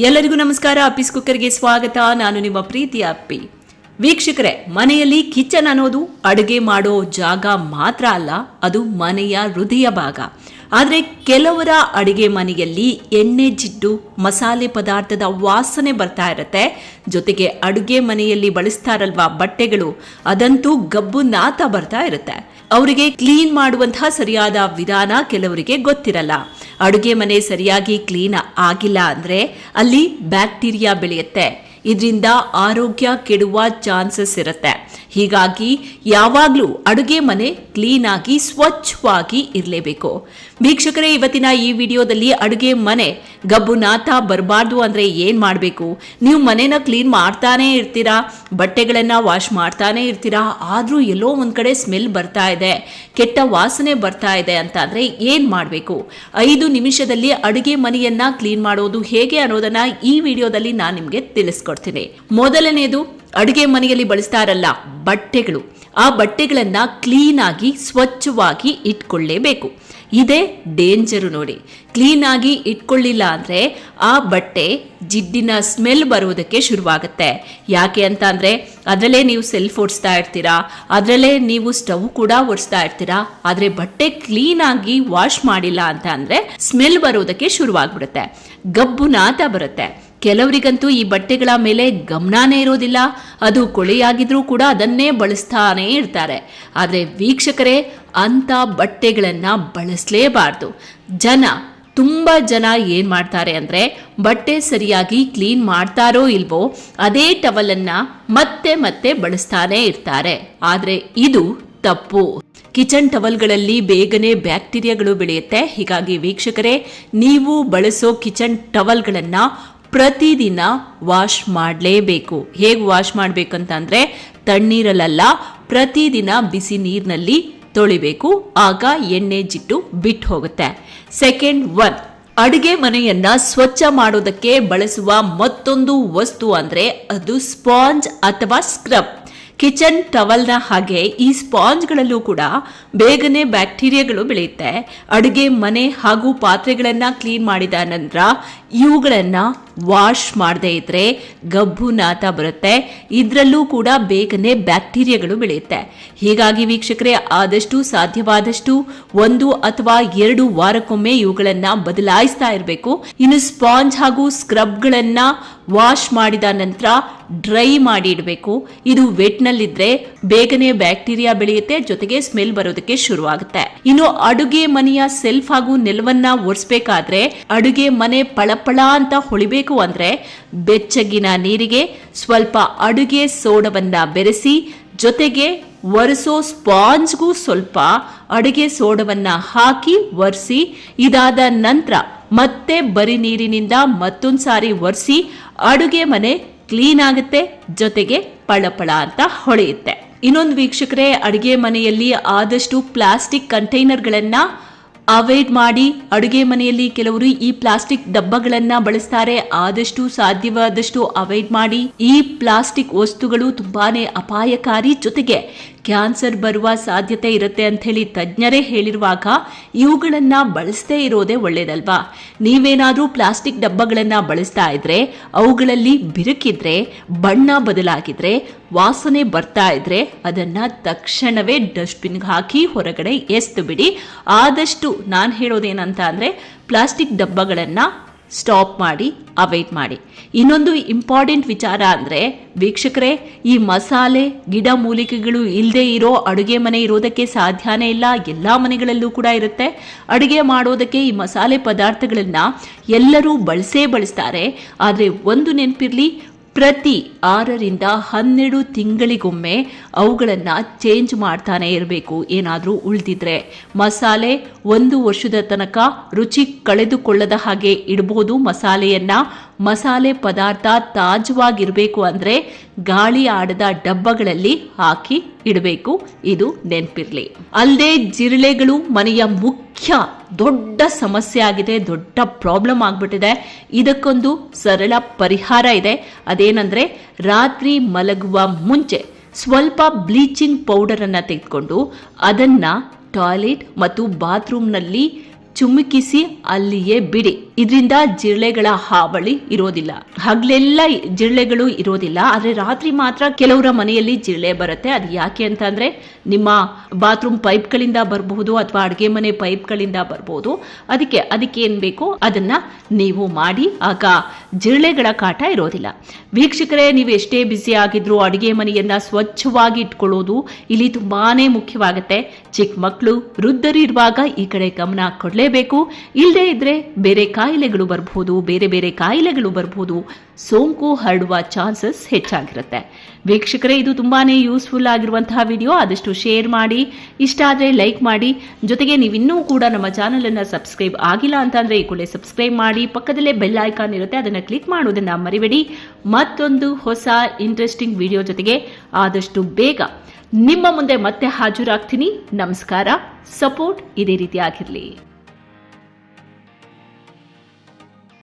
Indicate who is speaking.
Speaker 1: ಎಲ್ಲರಿಗೂ ನಮಸ್ಕಾರ. ಅಪ್ಪಿಸ್ ಕುಕ್ಕರ್ಗೆ ಸ್ವಾಗತ. ನಾನು ನಿಮ್ಮ ಪ್ರೀತಿಯ ಅಪ್ಪಿ. ವೀಕ್ಷಕರೇ, ಮನೆಯಲ್ಲಿ ಕಿಚನ್ ಅನ್ನೋದು ಅಡುಗೆ ಮಾಡೋ ಜಾಗ ಮಾತ್ರ ಅಲ್ಲ, ಅದು ಮನೆಯ ಹೃದಯ ಭಾಗ. ಆದರೆ ಕೆಲವರ ಅಡುಗೆ ಮನೆಯಲ್ಲಿ ಎಣ್ಣೆ ಜಿಡ್ಡು ಮಸಾಲೆ ಪದಾರ್ಥದ ವಾಸನೆ ಬರ್ತಾ ಇರುತ್ತೆ. ಜೊತೆಗೆ ಅಡುಗೆ ಮನೆಯಲ್ಲಿ ಬಳಸ್ತಾರಲ್ವಾ ಬಟ್ಟೆಗಳು, ಅದಂತೂ ಗಬ್ಬು ನಾತ ಬರ್ತಾ ಇರುತ್ತೆ. ಅವರಿಗೆ ಕ್ಲೀನ್ ಮಾಡುವಂತಹ ಸರಿಯಾದ ವಿಧಾನ ಕೆಲವರಿಗೆ ಗೊತ್ತಿರಲ್ಲ. ಅಡುಗೆ ಮನೆ ಸರಿಯಾಗಿ ಕ್ಲೀನ್ ಆಗಿಲ್ಲ ಅಂದರೆ ಅಲ್ಲಿ ಬ್ಯಾಕ್ಟೀರಿಯಾ ಬೆಳೆಯುತ್ತೆ. ಇದರಿಂದ ಆರೋಗ್ಯ ಕೆಡುವ ಚಾನ್ಸಸ್ ಇರುತ್ತೆ. ಹೀಗಾಗಿ ಯಾವಾಗಲೂ ಅಡುಗೆ ಮನೆ ಕ್ಲೀನ್ ಆಗಿ ಸ್ವಚ್ಛವಾಗಿ ಇರಲೇಬೇಕು. ವೀಕ್ಷಕರೇ, ಇವತ್ತಿನ ಈ ವಿಡಿಯೋದಲ್ಲಿ ಅಡುಗೆ ಮನೆ ಗಬ್ಬು ನಾಥ ಬರಬಾರ್ದು ಅಂದರೆ ಏನು ಮಾಡಬೇಕು? ನೀವು ಮನೇನ ಕ್ಲೀನ್ ಮಾಡ್ತಾನೆ ಇರ್ತೀರಾ? ಬಟ್ಟೆಗಳನ್ನು ವಾಶ್ ಮಾಡ್ತಾನೆ ಇರ್ತೀರಾ? ಆದರೂ ಎಲ್ಲೋ ಒಂದು ಕಡೆ ಸ್ಮೆಲ್ ಬರ್ತಾ ಇದೆ, ಕೆಟ್ಟ ವಾಸನೆ ಬರ್ತಾ ಇದೆ ಅಂತ ಅಂದರೆ ಏನು ಮಾಡಬೇಕು? ಐದು ನಿಮಿಷದಲ್ಲಿ ಅಡುಗೆ ಮನೆಯನ್ನು ಕ್ಲೀನ್ ಮಾಡೋದು ಹೇಗೆ ಅನ್ನೋದನ್ನು ಈ ವಿಡಿಯೋದಲ್ಲಿ ನಾನು ನಿಮಗೆ ತಿಳಿಸ್ಕೊಡ್ತೀನಿ. ಮೊದಲನೇದು ಅಡುಗೆ ಮನೆಯಲ್ಲಿ ಬಳಸ್ತಾರಲ್ಲ ಬಟ್ಟೆಗಳು. ಆ ಬಟ್ಟೆಗಳನ್ನ ಕ್ಲೀನ್ ಆಗಿ, ಸ್ವಚ್ಛವಾಗಿ ಇಟ್ಕೊಳ್ಳೇಬೇಕು. ಇದೇ ಡೇಂಜರು ನೋಡಿ. ಕ್ಲೀನ್ ಆಗಿ ಇಟ್ಕೊಳ್ಳಿಲ್ಲ ಅಂದ್ರೆ ಆ ಬಟ್ಟೆ ಜಿಡ್ಡಿನ ಸ್ಮೆಲ್ ಬರುವುದಕ್ಕೆ ಶುರುವಾಗುತ್ತೆ. ಯಾಕೆ ಅಂತ ಅಂದರೆ, ಅದರಲ್ಲೇ ನೀವು ಸೆಲ್ಫ್ ಓಡಿಸ್ತಾ ಇರ್ತೀರಾ? ಅದರಲ್ಲೇ ನೀವು ಸ್ಟವ್ ಕೂಡ ಓಡಿಸ್ತಾ ಇರ್ತೀರಾ? ಆದ್ರೆ ಬಟ್ಟೆ ಕ್ಲೀನ್ ಆಗಿ ವಾಶ್ ಮಾಡಿಲ್ಲ ಅಂತ ಅಂದರೆ ಸ್ಮೆಲ್ ಬರೋದಕ್ಕೆ ಶುರುವಾಗ್ಬಿಡುತ್ತೆ. ಗಬ್ಬು ನಾತ ಬರುತ್ತೆ. ಕೆಲವರಿಗಂತೂ ಈ ಬಟ್ಟೆಗಳ ಮೇಲೆ ಗಮನನೇ ಇರೋದಿಲ್ಲ. ಅದು ಕೊಳೆಯಾಗಿದ್ರೂ ಕೂಡ ಅದನ್ನೇ ಬಳಸ್ತಾನೇ ಇರ್ತಾರೆ. ಆದರೆ ವೀಕ್ಷಕರೇ, ಅಂಥ ಬಟ್ಟೆಗಳನ್ನು ಬಳಸಲೇಬಾರ್ದು. ಜನ, ತುಂಬ ಜನ ಏನು ಮಾಡ್ತಾರೆ ಅಂದರೆ, ಬಟ್ಟೆ ಸರಿಯಾಗಿ ಕ್ಲೀನ್ ಮಾಡ್ತಾರೋ ಇಲ್ವೋ, ಅದೇ ಟವಲನ್ನು ಮತ್ತೆ ಮತ್ತೆ ಬಳಸ್ತಾನೇ ಇರ್ತಾರೆ. ಆದರೆ ಇದು ತಪ್ಪು. ಕಿಚನ್ ಟವಲ್ಗಳಲ್ಲಿ ಬೇಗನೆ ಬ್ಯಾಕ್ಟೀರಿಯಾಗಳು ಬೆಳೆಯುತ್ತೆ. ಹೀಗಾಗಿ ವೀಕ್ಷಕರೇ, ನೀವು ಬಳಸೋ ಕಿಚನ್ ಟವಲ್ಗಳನ್ನು ಪ್ರತಿದಿನ ವಾಶ್ ಮಾಡಲೇಬೇಕು. ಹೇಗೆ ವಾಶ್ ಮಾಡಬೇಕಂತಂದರೆ ತಣ್ಣೀರಲ್ಲ ಪ್ರತಿದಿನ ಬಿಸಿ ನೀರಿನಲ್ಲಿ ತೊಳಿಬೇಕು. ಆಗ ಎಣ್ಣೆ ಜಿಟ್ಟು ಬಿಟ್ಟು ಹೋಗುತ್ತೆ. ಸೆಕೆಂಡ್ ಒನ್, ಅಡುಗೆ ಮನೆಯನ್ನ ಸ್ವಚ್ಛ ಮಾಡೋದಕ್ಕೆ ಬಳಸುವ ಮತ್ತೊಂದು ವಸ್ತು ಅಂದ್ರೆ ಅದು ಸ್ಪಾಂಜ್ ಅಥವಾ ಸ್ಕ್ರಬ್. ಕಿಚನ್ ಟವಲ್ನ ಹಾಗೆ ಈ ಸ್ಪಾಂಜ್ಗಳಲ್ಲೂ ಕೂಡ ಬೇಗನೆ ಬ್ಯಾಕ್ಟೀರಿಯಾಗಳು ಬೆಳೆಯುತ್ತೆ. ಅಡುಗೆ ಮನೆ ಹಾಗೂ ಪಾತ್ರೆಗಳನ್ನು ಕ್ಲೀನ್ ಮಾಡಿದ ನಂತರ ಇವುಗಳನ್ನ ವಾಶ್ ಮಾಡದೇ ಇದ್ರೆ ಗಬ್ಬು ನಾತ ಬರುತ್ತೆ. ಇದರಲ್ಲೂ ಕೂಡ ಬೇಗನೆ ಬ್ಯಾಕ್ಟೀರಿಯಾಗಳು ಬೆಳೆಯುತ್ತೆ. ಹೀಗಾಗಿ ವೀಕ್ಷಕರೇ, ಆದಷ್ಟು ಸಾಧ್ಯವಾದಷ್ಟು ಒಂದು ಅಥವಾ ಎರಡು ವಾರಕ್ಕೊಮ್ಮೆ ಇವುಗಳನ್ನ ಬದಲಾಯಿಸ್ತಾ ಇರಬೇಕು. ಇನ್ನು ಸ್ಪಾಂಜ್ ಹಾಗೂ ಸ್ಕ್ರಬ್ಗಳನ್ನ ವಾಶ್ ಮಾಡಿದ ನಂತರ ಡ್ರೈ ಮಾಡಿ ಇಡಬೇಕು. ಇದು ವೆಟ್ನಲ್ಲಿದ್ದರೆ ಬೇಗನೆ ಬ್ಯಾಕ್ಟೀರಿಯಾ ಬೆಳೆಯುತ್ತೆ, ಜೊತೆಗೆ ಸ್ಮೆಲ್ ಬರೋದಕ್ಕೆ ಶುರುವಾಗುತ್ತೆ. ಇನ್ನು ಅಡುಗೆ ಮನೆಯ ಸೆಲ್ಫ್ ಹಾಗೂ ನೆಲವನ್ನ ಒರೆಸ್ಬೇಕಾದ್ರೆ ಅಡುಗೆ ಮನೆ ಪಳಪಳ ಅಂತ ಹೊಳಿಬೇಕು ಅಂದ್ರೆ ಬೆಚ್ಚಗಿನ ನೀರಿಗೆ ಸ್ವಲ್ಪ ಅಡುಗೆ ಸೋಡವನ್ನ ಬೆರೆಸಿ, ಜೊತೆಗೆ ಒರೆಸೋ ಸ್ಪಾಂಜ್ಗೂ ಸ್ವಲ್ಪ ಅಡುಗೆ ಸೋಡವನ್ನ ಹಾಕಿ ಒರೆಸಿ, ಇದಾದ ನಂತರ ಮತ್ತೆ ಬರಿ ನೀರಿನಿಂದ ಮತ್ತೊಂದು ಸಾರಿ ಒರೆಸಿ, ಅಡುಗೆ ಮನೆ ಕ್ಲೀನ್ ಆಗುತ್ತೆ, ಜೊತೆಗೆ ಪಳಪಳ ಅಂತ ಹೊಳೆಯುತ್ತೆ. ಇನ್ನೊಂದು ವೀಕ್ಷಕರೇ, ಅಡುಗೆ ಮನೆಯಲ್ಲಿ ಆದಷ್ಟು ಪ್ಲಾಸ್ಟಿಕ್ ಕಂಟೈನರ್ಗಳನ್ನ ಅವಾಯ್ಡ್ ಮಾಡಿ ಅಡುಗೆ ಮನೆಯಲ್ಲಿ ಕೆಲವರು ಈ ಪ್ಲಾಸ್ಟಿಕ್ ಡಬ್ಬಗಳನ್ನ ಬಳಸ್ತಾರೆ. ಆದಷ್ಟು ಸಾಧ್ಯವಾದಷ್ಟು ಅವಾಯ್ಡ್ ಮಾಡಿ ಈ ಪ್ಲಾಸ್ಟಿಕ್ ವಸ್ತುಗಳು ತುಂಬಾನೇ ಅಪಾಯಕಾರಿ ಜೊತೆಗೆ ಕ್ಯಾನ್ಸರ್ ಬರುವ ಸಾಧ್ಯತೆ ಇರುತ್ತೆ ಹೇಳಿ ತಜ್ಞರೇ ಹೇಳಿರುವಾಗ ಇವುಗಳನ್ನು ಬಳಸದೇ ಇರೋದೇ ಒಳ್ಳೇದಲ್ವಾ? ನೀವೇನಾದರೂ ಪ್ಲಾಸ್ಟಿಕ್ ಡಬ್ಬಗಳನ್ನು ಬಳಸ್ತಾ ಇದ್ರೆ, ಅವುಗಳಲ್ಲಿ ಬಿರುಕಿದ್ರೆ, ಬಣ್ಣ ಬದಲಾಗಿದ್ರೆ, ವಾಸನೆ ಬರ್ತಾ ಇದ್ರೆ ಅದನ್ನ ತಕ್ಷಣವೇ ಡಸ್ಟ್ಬಿನ್ಗೆ ಹಾಕಿ ಹೊರಗಡೆ ಎಸ್ತು ಬಿಡಿ. ಆದಷ್ಟು ನಾನು ಹೇಳೋದೇನಂತ ಅಂದರೆ ಪ್ಲಾಸ್ಟಿಕ್ ಡಬ್ಬಗಳನ್ನ ಸ್ಟಾಪ್ ಮಾಡಿ ಅವಾಯ್ಡ್ ಮಾಡಿ. ಇನ್ನೊಂದು ಇಂಪಾರ್ಟೆಂಟ್ ವಿಚಾರ ಅಂದರೆ, ವೀಕ್ಷಕರೇ, ಈ ಮಸಾಲೆ, ಗಿಡ ಮೂಲಿಕೆಗಳು ಇಲ್ಲದೆ ಇರೋ ಅಡುಗೆ ಮನೆ ಇರೋದಕ್ಕೆ ಸಾಧ್ಯನೇ ಇಲ್ಲ. ಎಲ್ಲ ಮನೆಗಳಲ್ಲೂ ಕೂಡ ಇರುತ್ತೆ. ಅಡುಗೆ ಮಾಡೋದಕ್ಕೆ ಈ ಮಸಾಲೆ ಪದಾರ್ಥಗಳನ್ನು ಎಲ್ಲರೂ ಬಳಸೇ ಬಳಸ್ತಾರೆ. ಆದರೆ ಒಂದು ನೆನಪಿರಲಿ ಪ್ರತಿ ಆರರಿಂದ ಹನ್ನೆರಡು ತಿಂಗಳಿಗೊಮ್ಮೆ ಅವುಗಳನ್ನು ಚೇಂಜ್ ಮಾಡ್ತಾನೆ ಇರಬೇಕು. ಏನಾದರೂ ಉಳಿದಿದ್ರೆ ಮಸಾಲೆ ಒಂದು ವರ್ಷದ ತನಕ ರುಚಿ ಕಳೆದುಕೊಳ್ಳದ ಹಾಗೆ ಇಡಬಹುದು ಮಸಾಲೆಯನ್ನ ಮಸಾಲೆ ಪದಾರ್ಥ ತಾಜವಾಗಿರಬೇಕು ಅಂದರೆ ಗಾಳಿ ಆಡದ ಡಬ್ಬಗಳಲ್ಲಿ ಹಾಕಿ ಇಡಬೇಕು. ಇದು ನೆನಪಿರ್ಲಿ. ಅಲ್ಲದೆ ಜಿರಳೆಗಳು ಮನೆಯ ಮುಖ್ಯ ದೊಡ್ಡ ಸಮಸ್ಯೆ ಆಗಿದೆ, ದೊಡ್ಡ ಪ್ರಾಬ್ಲಮ್ ಆಗ್ಬಿಟ್ಟಿದೆ. ಇದಕ್ಕೊಂದು ಸರಳ ಪರಿಹಾರ ಇದೆ. ಅದೇನಂದ್ರೆ ರಾತ್ರಿ ಮಲಗುವ ಮುಂಚೆ ಸ್ವಲ್ಪ ಬ್ಲೀಚಿಂಗ್ ಪೌಡರ್ ಅನ್ನ ತೆಗೆದುಕೊಂಡು ಅದನ್ನ ಟಾಯ್ಲೆಟ್ ಮತ್ತು ಬಾತ್ರೂಮ್ನಲ್ಲಿ ಚುಮುಕಿಸಿ ಅಲ್ಲಿಯೇ ಬಿಡಿ. ಇದರಿಂದ ಜಿರಳೆಗಳ ಹಾವಳಿ ಇರೋದಿಲ್ಲ. ಹಗಲೆಲ್ಲ ಜಿರಳೆಗಳು ಇರೋದಿಲ್ಲ. ಆದರೆ ರಾತ್ರಿ ಮಾತ್ರ ಕೆಲವರ ಮನೆಯಲ್ಲಿ ಜಿರಳೆ ಬರುತ್ತೆ. ಅದು ಯಾಕೆ ಅಂತಂದ್ರೆ ನಿಮ್ಮ ಬಾತ್ರೂಮ್ ಪೈಪ್ಗಳಿಂದ ಬರಬಹುದು ಅಥವಾ ಅಡುಗೆ ಮನೆ ಪೈಪ್ಗಳಿಂದ ಬರಬಹುದು ಅದಕ್ಕೆ ಅದಕ್ಕೆ ಏನು ಬೇಕು? ಅದನ್ನ ನೀವು ಮಾಡಿ. ಆಗ ಜಿರಳೆಗಳ ಕಾಟ ಇರೋದಿಲ್ಲ. ವೀಕ್ಷಕರೇ, ನೀವು ಎಷ್ಟೇ ಬ್ಯುಸಿ ಆಗಿದ್ರು ಅಡುಗೆ ಮನೆಯನ್ನ ಸ್ವಚ್ಛವಾಗಿ ಇಟ್ಕೊಳ್ಳೋದು ಇಲ್ಲಿ ತುಂಬಾನೇ ಮುಖ್ಯವಾಗುತ್ತೆ. ಚಿಕ್ಕ ಮಕ್ಕಳು ವೃದ್ಧರಿರುವಾಗ ಈ ಕಡೆ ಗಮನ ಕೊಡಲೇಬೇಕು. ಇಲ್ಲದೆ ಇದ್ರೆ ಬೇರೆ ಕಾಯಿಲೆಗಳು ಬರಬಹುದು ಬೇರೆ ಬೇರೆ ಕಾಯಿಲೆಗಳು ಬರಬಹುದು ಸೋಂಕು ಹರಡುವ ಚಾನ್ಸಸ್ ಹೆಚ್ಚಾಗಿರುತ್ತೆ. ವೀಕ್ಷಕರೇ, ಇದು ತುಂಬಾನೇ ಯೂಸ್ಫುಲ್ ಆಗಿರುವಂತಹ ವಿಡಿಯೋ ಆದಷ್ಟು ಶೇರ್ ಮಾಡಿ, ಇಷ್ಟ ಆದರೆ ಲೈಕ್ ಮಾಡಿ. ಜೊತೆಗೆ ನೀವಿನ್ನೂ ಕೂಡ ನಮ್ಮ ಚಾನಲನ್ನು ಸಬ್ಸ್ಕ್ರೈಬ್ ಆಗಿಲ್ಲ ಅಂತಂದರೆ ಈ ಕೂಡಲೇ ಸಬ್ಸ್ಕ್ರೈಬ್ ಮಾಡಿ. ಪಕ್ಕದಲ್ಲೇ ಬೆಲ್ ಐಕಾನ್ ಇರುತ್ತೆ, ಅದನ್ನ ಕ್ಲಿಕ್ ಮಾಡೋದನ್ನ ಮರಿಬೇಡಿ. ಮತ್ತೊಂದು ಹೊಸ ಇಂಟ್ರೆಸ್ಟಿಂಗ್ ವಿಡಿಯೋ ಜೊತೆಗೆ ಆದಷ್ಟು ಬೇಗ ನಿಮ್ಮ ಮುಂದೆ ಮತ್ತೆ ಹಾಜರಾಗ್ತೀನಿ. ನಮಸ್ಕಾರ. ಸಪೋರ್ಟ್ ಇದೇ ರೀತಿ ಆಗಿರಲಿ.